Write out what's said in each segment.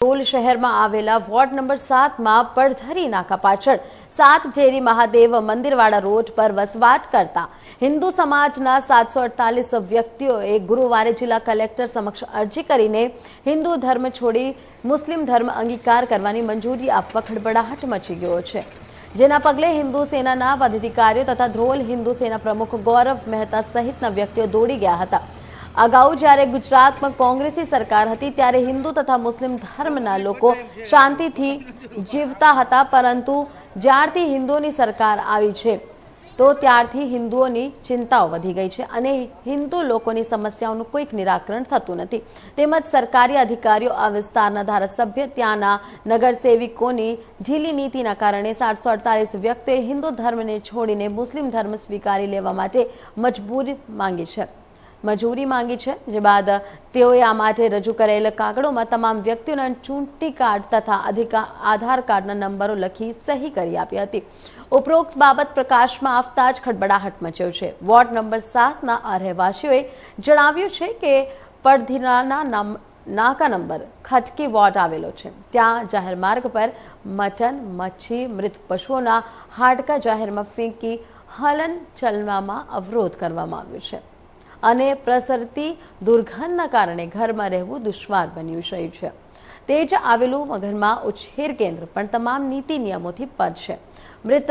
ધ્રોલ શહેરમાં આવેલા ward number સાતમાં પડધરી નાકા પાછળ. સાત ઝેરી મહાદેવ મંદિરવાળા રોડ પર વસવાટ કરતા હિન્દુ સમાજના સાતસો અડતાલીસ વ્યક્તિઓએ ગુરુવારે જિલ્લા કલેક્ટર સમક્ષ અરજી કરીને હિન્દુ ધર્મ છોડી મુસ્લિમ ધર્મ અંગીકાર કરવાની મંજૂરી આપવા ખડબડાહટ મચી ગયો છે. જેના પગલે હિન્દુ સેનાના પદાધિકારીઓ તથા ધ્રોલ હિન્દુ સેના પ્રમુખ ગૌરવ મહેતા સહિતના વ્યક્તિઓ દોડી ગયા હતા. અગાઉ જ્યારે ગુજરાતમાં કોંગ્રેસી સરકાર હતી, ત્યારે હિન્દુ તથા મુસ્લિમ ધર્મના લોકો શાંતિથી જીવતા હતા, પરંતુ જ્યારથી હિન્દુઓની સરકાર આવી છે, તો ત્યારથી હિન્દુઓની ચિંતાઓ વધી ગઈ છે અને હિન્દુ લોકોની સમસ્યાઓનું કોઈક નિરાકરણ થતું નથી. તેમજ સરકારી અધિકારીઓ આ વિસ્તારના ધારાસભ્ય, ત્યાંના નગરસેવિકોની ઢીલી નીતિના કારણે સાતસો અડતાલીસ વ્યક્તિઓએ હિન્દુ ધર્મને છોડીને મુસ્લિમ ધર્મ સ્વીકારી લેવા માટે મજબૂરી માંગી છે. મજૂરી માંગી છે, જે બાદ તેઓએ આ માટે રજૂ કરેલ કાગળોમાં તમામ વ્યક્તિઓના ચૂંટણી કાર્ડ તથા અધિકાર આધાર કાર્ડના નંબરો લખી સહી કરી આપી હતી. ઉપરોક્ત બાબત પ્રકાશમાં આવતા જ ખડબડાહટ મચ્યો છે. વોર્ડ નંબર સાતના આ રહેવાસીઓએ જણાવ્યું છે કે પડધીરાના નામ, નાકા નંબર ખટકી વોર્ડ આવેલો છે. ત્યાં જાહેર માર્ગ પર મટન, મચ્છી, મૃત પશુઓના હાડકા જાહેરમાં ફેંકી હલન ચલવામાં અવરોધ કરવામાં આવ્યો છે. અને પ્રસરતી દુર્ગંધના કારણે ઘરમાં રહેવું દુશ્વાર બન્યું છે. તે જ આવેલું ઘરમાં ઉછેર કેન્દ્ર પણ તમામ નીતિ નિયમોથી પદ છે. મૃત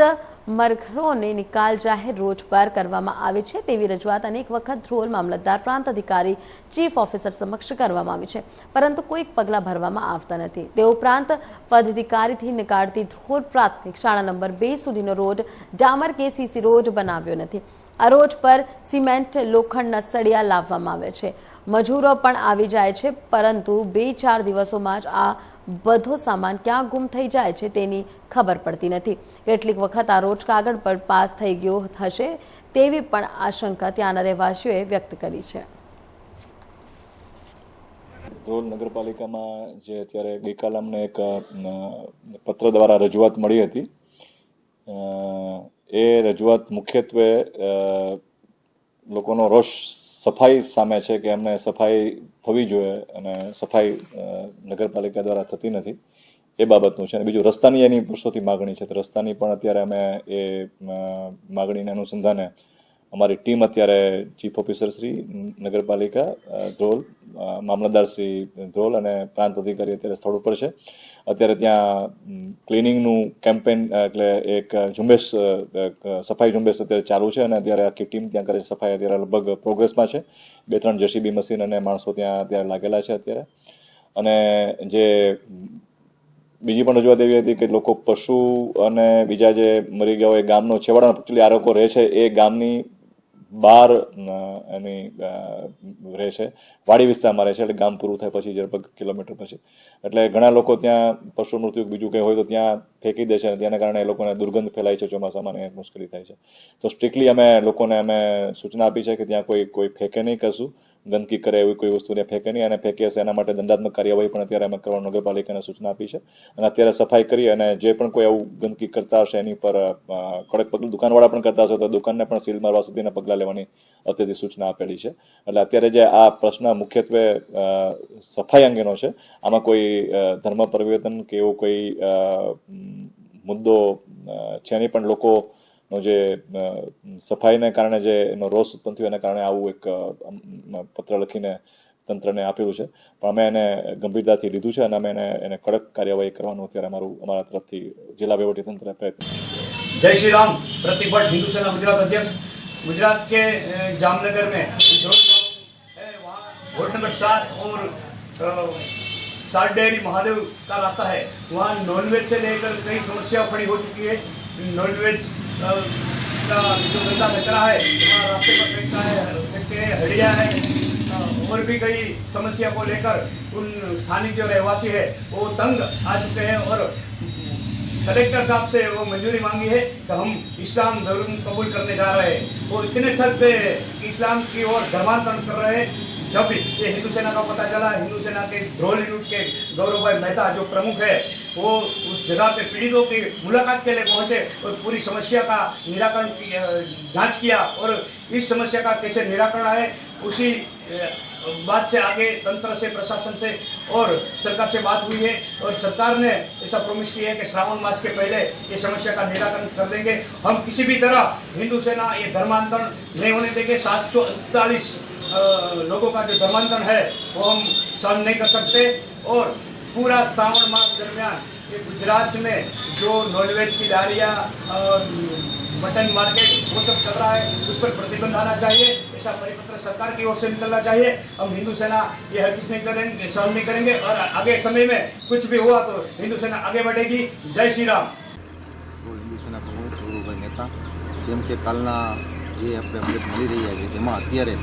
મરઘરોને નિકાલ જાહેર રોજ પર કરવામાં આવે છે તેવી રજૂઆત અનેક વખત ધ્રોલ મામલતદાર પ્રાંત અધિકારી ચીફ ઓફિસર સમક્ષ કરવામાં આવી છે. પરંતુ કોઈક પગલાં ભરવામાં આવતા નથી. તે ઉપરાંત પદાધિકારીથી નીકાળતી ધ્રોલ પ્રાથમિક શાળા નંબર બે સુધીનો રોડ ડામર કેસીસી રોડ બનાવ્યો નથી. આ રોડ પર સિમેન્ટ, લોખંડના સળિયા લાવવામાં આવે છે. મજૂરો પણ આવી જાય છે, પરંતુ બે ચાર દિવસોમાં જ આ બધો સામાન ક્યાં ગુમ થઈ જાય છે તેની ખબર પડતી નથી. કેટલીક વખત આ રોજ કાગળ પર પાસ થઈ ગયો થશે તેવી પણ આશંકા ત્યાંના રહેવાસીઓએ વ્યક્ત કરી છે. ધ્રોલ નગરપાલિકામાં જે અત્યારે ગઈકાલે અમને એક પત્ર દ્વારા રજૂઆત મળી હતી. એ રજૂઆત મુખ્યત્વે લોકોનો રોષ સફાઈ સામે છે કે એમને સફાઈ થવી જોઈએ અને સફાઈ નગરપાલિકા દ્વારા થતી નથી, એ બાબતનું છે. અને બીજું, રસ્તાની એની વર્ષોથી માગણી છે. તો રસ્તાની પણ અત્યારે અમે એ માગણીને અનુસંધાને અમારી ટીમ અત્યારે ચીફ ઓફિસર શ્રી નગરપાલિકા ધ્રોલ મામલતદાર શ્રી ધ્રોલ અને પ્રાંત અધિકારી અત્યારે સ્થળ ઉપર છે. અત્યારે ત્યાં ક્લિનિંગનું કેમ્પેન એટલે એક ઝુંબેશ સફાઈ ઝુંબેશ અત્યારે ચાલુ છે અને અત્યારે આખી ટીમ ત્યાં કરે સફાઈ અત્યારે લગભગ પ્રોગ્રેસમાં છે. બે ત્રણ જેસીબી મશીન અને માણસો ત્યાં અત્યારે લાગેલા છે અત્યારે. અને જે, બીજી પણ રજૂઆત એવી હતી કે લોકો પશુ અને બીજા જે મરી ગયા હોય ગામનો છેવાડાનો એકચ્યુઅલી આ રહે છે એ ગામની બહાર એની રહે છે વાડી વિસ્તારમાં રહે છે એટલે ગામ પૂરું થાય પછી લગભગ કિલોમીટર પછી. એટલે ઘણા લોકો ત્યાં પશુ મૃત્યુ બીજું કંઈ હોય તો ત્યાં ફેંકી દે છે અને તેના કારણે એ લોકોને દુર્ગંધ ફેલાય છે, ચોમાસામાં અને મુશ્કેલી થાય છે. તો સ્ટ્રિક્ટલી અમે લોકોને અમે સૂચના આપી છે કે ત્યાં કોઈ કોઈ ફેંકે નહીં કશું, ગંદકી કરે એવી કોઈ વસ્તુને ફેંકે નહીં અને ફેંકી હશે એના માટે દંડાત્મક કાર્યવાહી પણ અત્યારે અમે કરવા નગરપાલિકાને સૂચના આપી છે. અને અત્યારે સફાઈ કરી અને જે પણ કોઈ આવું ગંદકી કરતા હશે એની પર કડક પગલું દુકાનવાળા પણ કરતા હશે તો દુકાનને પણ સીલ મારવા સુધીના પગલાં લેવાની અત્યારથી સૂચના આપેલી છે. એટલે અત્યારે જે આ પ્રશ્ન મુખ્યત્વે સફાઈ અંગેનો છે. આમાં કોઈ ધર્મ પરિવર્તન કે એવું કોઈ મુદ્દો અ, છે નહીં પણ લોકો નો જે અ, સફાઈને કારણે જે એનો રોષ ઉત્પન્ન થયો એના કારણે આવું એક અ, અમ, પત્ર લખીને તંત્રને આપેલું છે પણ અમે એને ગંભીરતાથી લીધું છે અને અમે એને એને કડક કાર્યવાહી કરવાનું અત્યારે અમારું અમારા તરફથી જિલ્લા વહીવટી તંત્રે પ્રયત્ન जय श्री राम प्रतिपक्ष हिंदू सेना गुजरात अध्यक्ष गुजरात के अ, जामनगर में जो है वहाँ वोट नंबर सात और सात डेयरी महादेव का रास्ता है। वहाँ नॉनवेज से लेकर कई समस्या खड़ी हो चुकी है। नॉनवेज का जो गंदा कचरा है, वहाँ रास्ते पर फेंकता है, फेंकते हैं, हड़िया है। और भी कई समस्या को लेकर उन स्थानीय जो रहवासी है, वो तंग आ चुके हैं और कलेक्टर साहब से वो मंजूरी मांगी है कि हम इस्लाम धर्म कबूल करने जा रहे हैं। वो इतने थक गए इस्लाम की ओर धर्मांतरण कर रहे हैं। जब ये हिंदू सेना का पता चला, हिंदू सेना के ध्रोल यूनिट के गौरव भाई मेहता जो प्रमुख है, वो उस जगह पे पीड़ितों की मुलाकात के लिए पहुँचे और पूरी समस्या का निराकरण जाँच किया और इस समस्या का कैसे निराकरण है उसी बात से आगे तंत्र से, प्रशासन से और सरकार से बात हुई है और सरकार ने ऐसा प्रोमिस किया है कि श्रावण मास के पहले ये समस्या का निराकरण कर देंगे। हम किसी भी तरह हिंदू सेना ये धर्मांतरण नहीं होने देंगे। सात सौ उनतालीस लोगों का जो धर्मांतरण है वो हम सहन नहीं कर सकते और पूरा श्रावण मास दरमियान ये गुजरात में जो नॉनवेज की लारियाँ और मटन मार्केट वो सब चल रहा है उस पर प्रतिबंध आना चाहिए ऐसा परिपत्र सरकार की ओर से निकलना चाहिए हम हिंदू सेना ये हर किस नहीं करेंगे सहन नहीं करेंगे और आगे समय में कुछ भी हुआ तो हिंदू सेना आगे बढ़ेगी जय श्री राम તો હિન્દુ સેના પ્રમુખ ગૌરવભાઈ મહેતા જેમ કે કાલના જે આપણે અપડેટ મળી રહ્યા છે તેમાં અત્યારે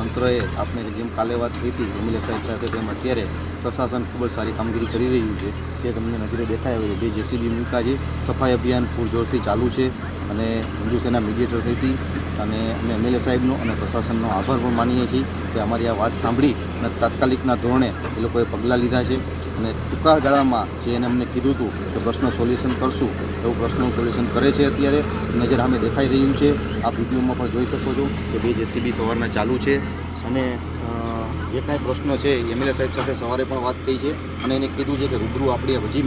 તંત્રએ આપણે જેમ કાલે વાત કરી હતી એમએલએ સાહેબ સાથે તેમ અત્યારે પ્રશાસન ખૂબ જ સારી કામગીરી કરી રહ્યું છે. તે તમને નજરે દેખાય હોય બે જેસીબી મૂકા છે સફાઈ અભિયાન પૂરજોરથી ચાલુ છે અને હિન્દુ સેના મીડિયેટર થઈ હતી અને અમે એમએલએ સાહેબનો અને પ્રશાસનનો આભાર પણ માનીએ છીએ કે અમારી આ વાત સાંભળી અને તાત્કાલિકના ધોરણે એ લોકોએ પગલાં લીધા છે. અને ટૂંકા ગાળામાં જે એને અમને કીધું હતું કે પ્રશ્ન સોલ્યુશન કરશું, એવું પ્રશ્નનું સોલ્યુશન કરે છે અત્યારે, નજર સામે દેખાઈ રહ્યું છે. આ વિડીયોમાં પણ જોઈ શકો છો કે બે જેસીબી સવારના ચાલુ છે અને જે કાંઈ પ્રશ્ન છે એમએલએ સાહેબ સાથે સવારે પણ વાત થઈ છે અને એને કીધું છે કે રૂબરૂ આપણે હજી